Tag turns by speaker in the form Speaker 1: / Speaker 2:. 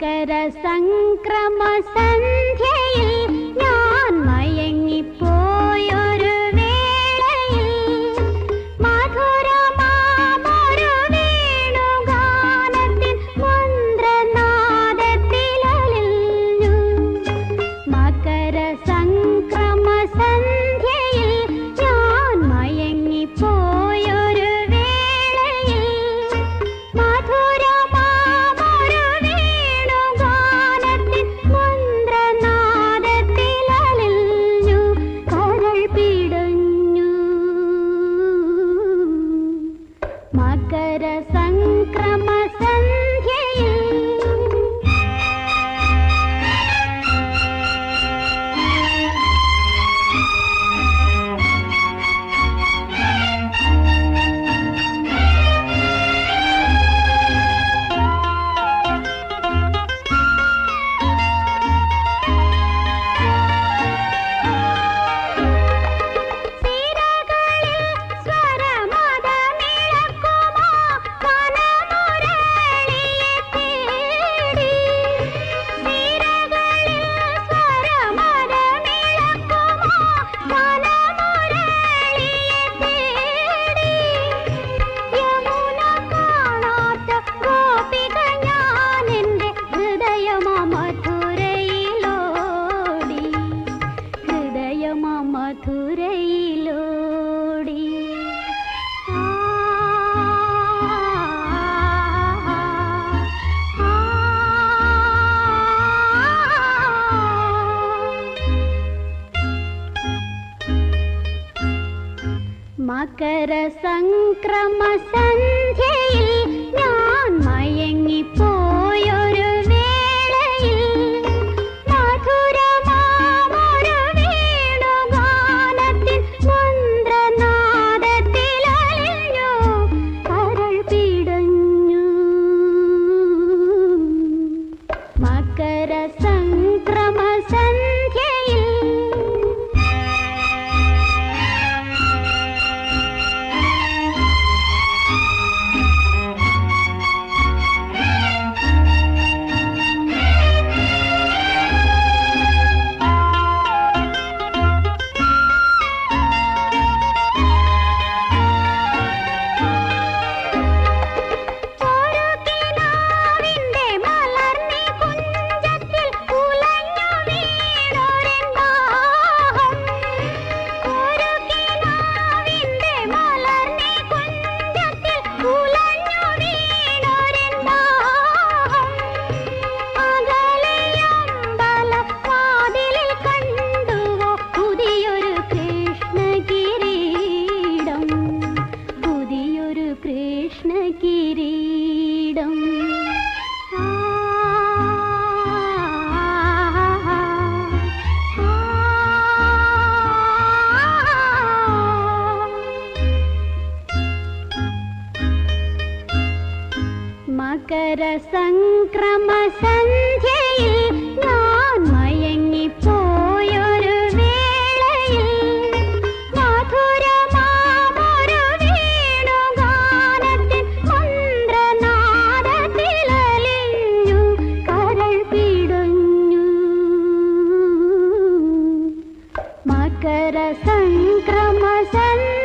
Speaker 1: संक्रम सन्धि सरस മധുരയിലോടി മകര സംക്രമ ഞാൻ മയങ്ങിപ്പോയോ മകര സംക്രമ സന്ധ്യയിൽ ഞാൻ മയങ്ങിപ്പോയൊരു വേളയിൽ മധുരമാമൊരു വീണുഗാനത്തിൻ മന്ത്രനാദത്തിലലിഞ്ഞു കരൾ പിടഞ്ഞു. മകര സംക്രമ സന്ധ്യ